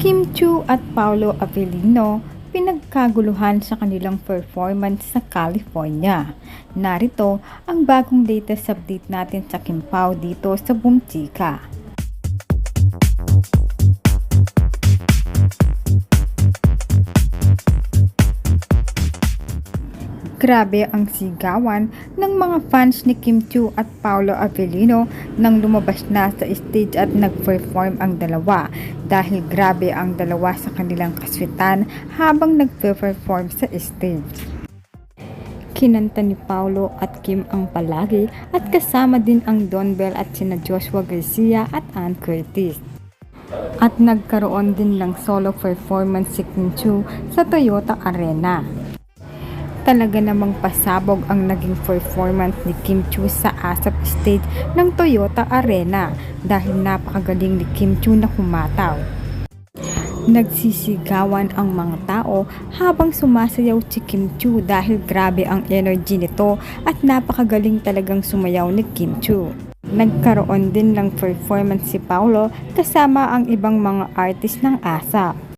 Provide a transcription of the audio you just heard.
Kim Chu at Paolo Avellino pinagkaguluhan sa kanilang performance sa California. Narito ang bagong latest update natin sa Kim Pao dito sa Bumchika. Grabe ang sigawan ng mga fans ni Kim Chu at Paolo Avellino nang lumabas na sa stage at nag-perform ang dalawa dahil grabe ang dalawa sa kanilang kaswitan habang nag-perform sa stage. Kinanta ni Paolo at Kim ang palagi at kasama din ang Don Bell at sina Joshua Garcia at Ann Curtis. At nagkaroon din ng solo performance si Kim Chu sa Toyota Arena talaga namang pasabog ang naging performance ni Kim Chu sa ASAP stage ng Toyota Arena dahil napakagaling ni Kim Chu na kumataw. Nagsisigawan ang mga tao habang sumasayaw si Kim Chu dahil grabe ang energy nito at napakagaling talagang sumayaw ni Kim Chu. Nagkaroon din ng performance si Paulo kasama ang ibang mga artist ng ASAP.